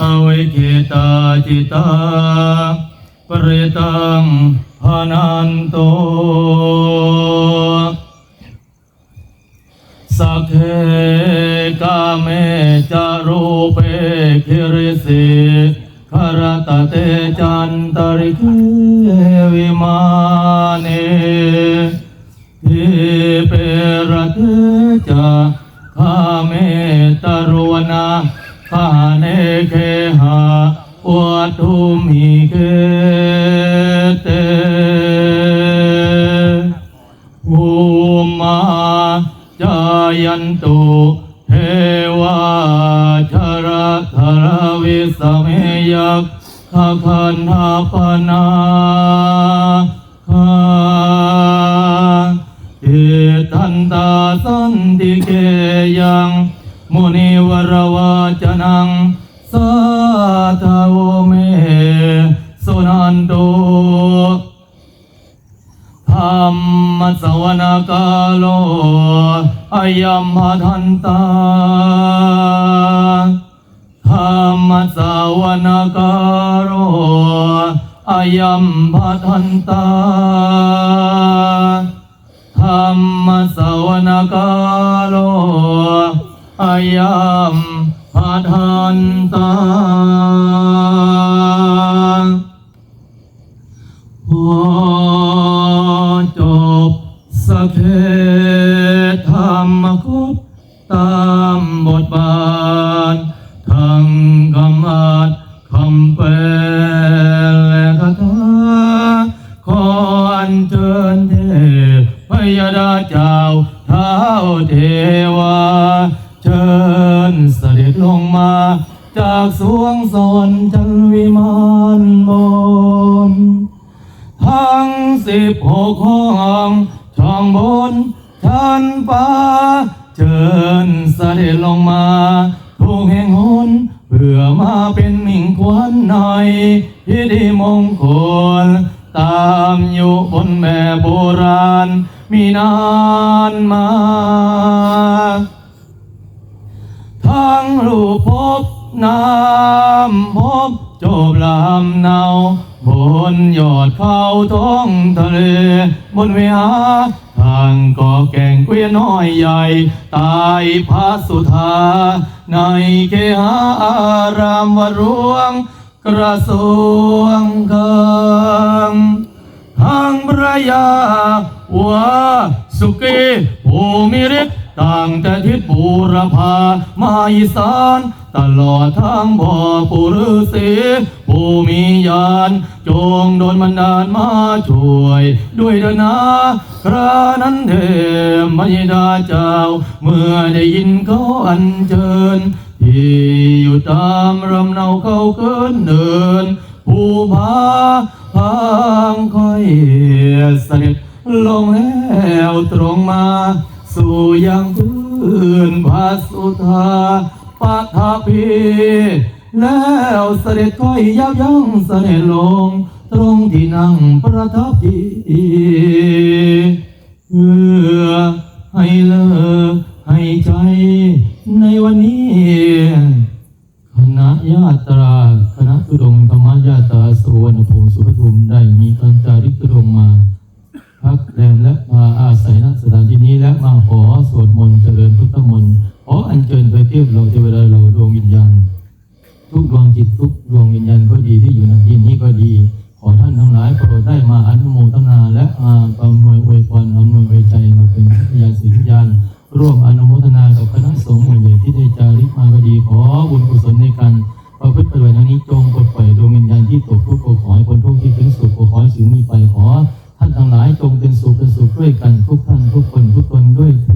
อวิเคตาจิตาปริตังหานันโตสัคเทกาเมจารุเปคิริสิขรตเตจันตริเค ตรวนาคาเนเคหาวัตุมิเคเตภูมาจายันตุเทวาชรธรวิสเมยักขคันหาปนาคาเอตันตาสันติเก มุนิวรวาจนังสาธาวเมสุนันโตธรรมสวนากาโลอายัมหทันตาธรรมสวนากาโลอายัมหทันตาธรรมสวนากาโล อายัมหัทันตาพอจบสเคธรรมคุตตามบทบาททั้งกรรมัดคำแปลและคาถาขออัญเชิญเทพยดาเจ้าเท้าเทวา จากสวงสวรรค์จันวิมานบนทั้งสิบหกห้องช่องบนชั้นฟ้าเชิญเสด็จลงมาทุกแห่งหนเพื่อมาเป็นมิ่งควันในพิธีมงคลตามอยู่บนแม่โบราณ มีนานมา ทั้งรูปพบ น้ำพบจบลำเนาบนยอดเขาท้องทะเล บนเวียทางก่อแก่งเกวียนน้อยใหญ่ตายพระสุธา ในเคหาอารามวรวง กระทรวงเกิงทางพระยาวาสุกีภูมิฤทธิ์ ต่างแต่ทิศบูรพามาอีสานตลอดทางบ่อปุรุษีผู้มีญาณจงโดนบันดาลมาช่วย ด้วยเดนาครานั้นเทพมยดาเจ้า เมื่อได้ยินเขาอัญเชิญ ที่อยู่ตามลำเนาเขาเกินเดิน ผู้พาพางค่อยเสด็จลงแล้วตรงมา สู่ยังพื้นพระสุธาปะทาพี แล้วเสด็จค่อยยับยั้งเสด็จลง ตรงที่นั่งประทับดีเพื่อให้เลิกให้ใจในวันนี้คณะญาตราคณะตุดงธรรมญาตราสุวรรณภูมิสุภทุมได้มีการจาริกตุดงมา พักแรมและมาอาศัยณสถานที่นี้และมาขอสวดมนต์เจริญพุทธมนต์ขออัญเชิญไปเทียบเราเทวดาเราดวงวิญญาณทุกดวงจิตทุกดวงวิญญาณก็ดีที่อยู่ในที่นี้ก็ดี ขอท่านทั้งหลายโปรดได้มาอนุโมทนาและมาประมวยอวยพรอำนวยไว้ใจมาเป็นพยานสิทธิยานร่วมอนุโมทนากับคณะสงฆ์หมู่ใหญ่ที่ได้จาริกมาก็ดีขอบุญกุศลในการประพฤติปฏิบัติในนี้จงปลดปล่อยดวงวิญญาณที่ตกทุกข์ขอให้พ้นทุกข์ที่ถึงสุขขอให้สิ่งนี้ไปขอ หลายจงเป็นสุขเป็นสุขด้วยกันทุกท่านทุกคนทุกคนด้วยเ